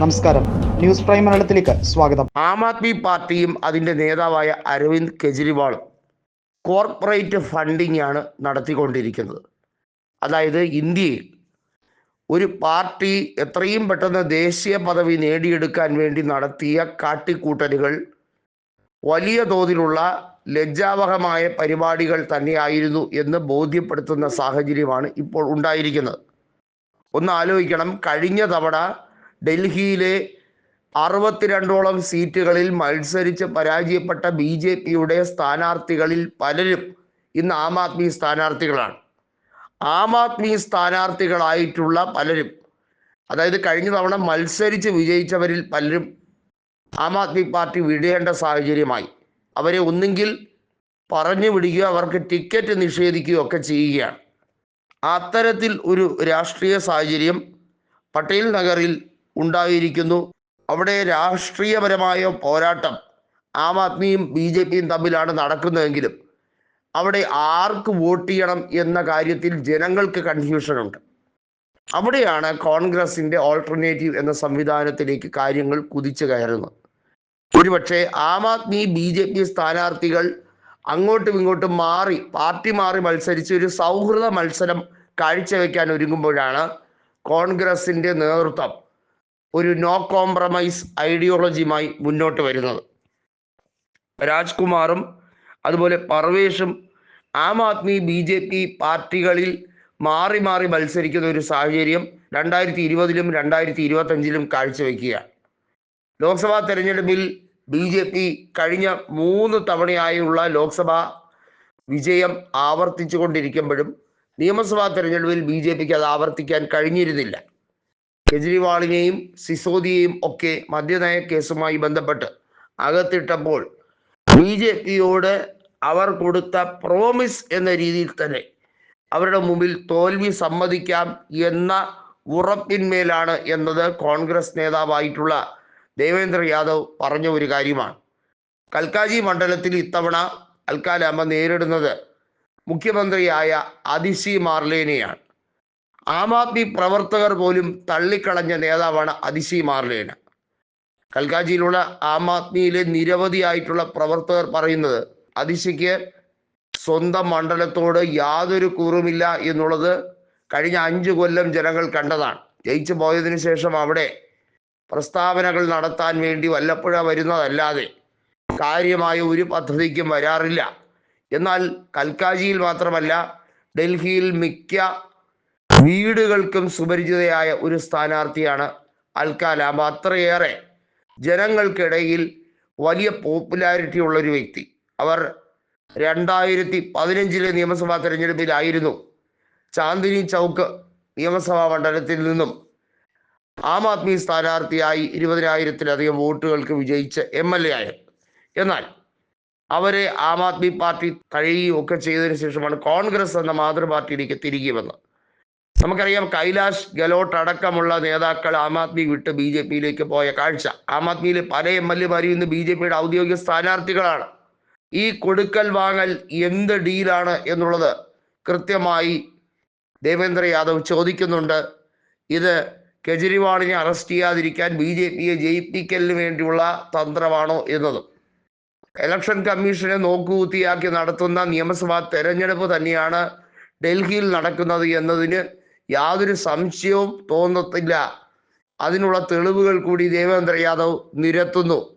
നമസ്കാരം. News prime മലയാളത്തിലേക്ക് സ്വാഗതം. ആം ആദ്മി പാർട്ടിയും അതിന്റെ നേതാവായ അരവിന്ദ് കെജ്രിവാളും കോർപ്പറേറ്റ് ഫണ്ടിംഗ് ആണ് നടത്തിക്കൊണ്ടിരിക്കുന്നത്. അതായത് ഇന്ത്യയിൽ ഒരു പാർട്ടി എത്രയും പെട്ടെന്ന് ദേശീയ പദവി നേടിയെടുക്കാൻ വേണ്ടി നടത്തിയ കാട്ടിക്കൂട്ടലുകൾ വലിയ തോതിലുള്ള ലജ്ജാവഹമായ പരിപാടികൾ തന്നെയായിരുന്നു എന്ന് ബോധ്യപ്പെടുത്തുന്ന സാഹചര്യമാണ് ഇപ്പോൾ ഉണ്ടായിരിക്കുന്നത്. ഒന്ന് ആലോചിക്കണം. കഴിഞ്ഞ തവണ ഡൽഹിയിലെ അറുപത്തിരണ്ടോളം സീറ്റുകളിൽ മത്സരിച്ച് പരാജയപ്പെട്ട ബി ജെ പിയുടെ സ്ഥാനാർത്ഥികളിൽ പലരും ഇന്ന് ആം ആദ്മി സ്ഥാനാർത്ഥികളാണ്. ആം ആദ്മി സ്ഥാനാർത്ഥികളായിട്ടുള്ള പലരും അതായത് കഴിഞ്ഞ തവണ മത്സരിച്ച് വിജയിച്ചവരിൽ പലരും ആം ആദ്മി പാർട്ടി വിടേണ്ട സാഹചര്യമായി. അവരെ ഒന്നുകിൽ പറഞ്ഞു വിടുകയോ അവർക്ക് ടിക്കറ്റ് നിഷേധിക്കുകയോ ഒക്കെ ചെയ്യുകയാണ്. അത്തരത്തിൽ ഒരു രാഷ്ട്രീയ സാഹചര്യം പട്ടേൽ നഗറിൽ ഉണ്ടായിരിക്കുന്നു. അവിടെ രാഷ്ട്രീയപരമായ പോരാട്ടം ആം ആദ്മിയും ബി ജെ പിയും തമ്മിലാണ് നടക്കുന്നതെങ്കിലും അവിടെ ആർക്ക് വോട്ട് ചെയ്യണം എന്ന കാര്യത്തിൽ ജനങ്ങൾക്ക് കൺഫ്യൂഷൻ ഉണ്ട്. അവിടെയാണ് കോൺഗ്രസിന്റെ ഓൾട്ടർനേറ്റീവ് എന്ന സംവിധാനത്തിലേക്ക് കാര്യങ്ങൾ കുതിച്ചു കയറുന്നത്. ഒരുപക്ഷെ Aam Aadmi B J P സ്ഥാനാർത്ഥികൾ അങ്ങോട്ടും ഇങ്ങോട്ടും മാറി പാർട്ടി മാറി മത്സരിച്ച് ഒരു സൗഹൃദ മത്സരം കാഴ്ചവെക്കാൻ ഒരുങ്ങുമ്പോഴാണ് കോൺഗ്രസിന്റെ നേതൃത്വം ഒരു നോ കോംപ്രമൈസ് ഐഡിയോളജിയുമായി മുന്നോട്ട് വരുന്നത്. രാജ്കുമാറും അതുപോലെ പർവേഷും Aam Aadmi B J P പാർട്ടികളിൽ മാറി മാറി മത്സരിക്കുന്ന ഒരു സാഹചര്യം രണ്ടായിരത്തി ഇരുപതിലും രണ്ടായിരത്തി ഇരുപത്തഞ്ചിലും കാഴ്ചവെക്കുകയാണ്. ലോക്സഭാ തെരഞ്ഞെടുപ്പിൽ ബി ജെ പി കഴിഞ്ഞ മൂന്ന് തവണയായുള്ള ലോക്സഭാ വിജയം ആവർത്തിച്ചു കൊണ്ടിരിക്കുമ്പോഴും നിയമസഭാ തെരഞ്ഞെടുപ്പിൽ ബി ജെ പിക്ക് അത് ആവർത്തിക്കാൻ കഴിഞ്ഞിരുന്നില്ല. കെജ്രിവാളിനെയും സിസോദിയെയും ഒക്കെ മദ്യനയ കേസുമായി ബന്ധപ്പെട്ട് അകത്തിട്ടപ്പോൾ ബി ജെ പിയോട് അവർ കൊടുത്ത പ്രോമിസ് എന്ന രീതിയിൽ തന്നെ അവരുടെ മുമ്പിൽ തോൽവി സമ്മതിക്കാം എന്ന ഉറപ്പിന്മേലാണ് എന്നത് കോൺഗ്രസ് നേതാവായിട്ടുള്ള ദേവേന്ദ്ര യാദവ് പറഞ്ഞ ഒരു കാര്യമാണ്. കൽക്കാജി മണ്ഡലത്തിൽ ഇത്തവണ അൽക്കാലാമ നേരിടുന്നത് മുഖ്യമന്ത്രിയായ അതിശി മാർലേനെയാണ്. ആം ആദ്മി പ്രവർത്തകർ പോലും തള്ളിക്കളഞ്ഞ നേതാവാണ് അതിശി മാർലേന. കൽക്കാജിയിലുള്ള ആം ആദ്മിയിലെ നിരവധിയായിട്ടുള്ള പ്രവർത്തകർ പറയുന്നത് അതിശിക്ക് സ്വന്തം മണ്ഡലത്തോട് യാതൊരു കുറുമില്ല എന്നുള്ളത് കഴിഞ്ഞ അഞ്ചു കൊല്ലം ജനങ്ങൾ കണ്ടതാണ്. ജയിച്ചു പോയതിനു ശേഷം അവിടെ പ്രസ്താവനകൾ നടത്താൻ വേണ്ടി വല്ലപ്പുഴ വരുന്നതല്ലാതെ കാര്യമായ ഒരു പദ്ധതിക്കും വരാറില്ല. എന്നാൽ കൽക്കാജിയിൽ മാത്രമല്ല ഡൽഹിയിൽ മിക്ക വീടുകൾക്കും സുപരിചിതയായ ഒരു സ്ഥാനാർത്ഥിയാണ് അൽക്കാലാമ അത്രയേറെ ജനങ്ങൾക്കിടയിൽ വലിയ പോപ്പുലാരിറ്റി ഉള്ള ഒരു വ്യക്തി. അവർ രണ്ടായിരത്തി പതിനഞ്ചിലെ നിയമസഭാ തെരഞ്ഞെടുപ്പിലായിരുന്നു. ചാന്ദിനി ചൗക്ക് നിയമസഭാ മണ്ഡലത്തിൽ നിന്നും ആം ആദ്മി സ്ഥാനാർത്ഥിയായി ഇരുപതിനായിരത്തിലധികം വോട്ടുകൾക്ക് വിജയിച്ച എം എൽ എ ആയത് എന്നാൽ അവരെ ആം ആദ്മി പാർട്ടി തഴയുകയൊക്കെ ചെയ്തതിനു ശേഷമാണ് കോൺഗ്രസ് എന്ന മാതൃപാർട്ടിയിലേക്ക് തിരികെ വന്നത്. നമുക്കറിയാം കൈലാഷ് ഗെലോട്ട് അടക്കമുള്ള നേതാക്കൾ ആം ആദ്മി വിട്ട് ബി ജെ പിയിലേക്ക് പോയ കാഴ്ച. ആം ആദ്മിയിലെ പല എം എൽ എമാരും ഇന്ന് ബി ജെ പിയുടെ ഔദ്യോഗിക സ്ഥാനാർത്ഥികളാണ്. ഈ കൊടുക്കൽ വാങ്ങൽ എന്ത് ഡീലാണ് എന്നുള്ളത് കൃത്യമായി ദേവേന്ദ്ര യാദവ് ചോദിക്കുന്നുണ്ട്. ഇത് കെജ്രിവാളിനെ അറസ്റ്റ് ചെയ്യാതിരിക്കാൻ ബി ജെ പിയെ ജയിപ്പിക്കലിന് വേണ്ടിയുള്ള തന്ത്രമാണോ എന്നതും. ഇലക്ഷൻ കമ്മീഷനെ നോക്കുകൂത്തിയാക്കി നടത്തുന്ന നിയമസഭാ തെരഞ്ഞെടുപ്പ് തന്നെയാണ് ഡൽഹിയിൽ നടക്കുന്നത് എന്നതിന് യാതൊരു സംശയവും തോന്നത്തില്ല. അതിനുള്ള തെളിവുകൾ കൂടി ദേവേന്ദ്ര യാദവ് നിരത്തുന്നു.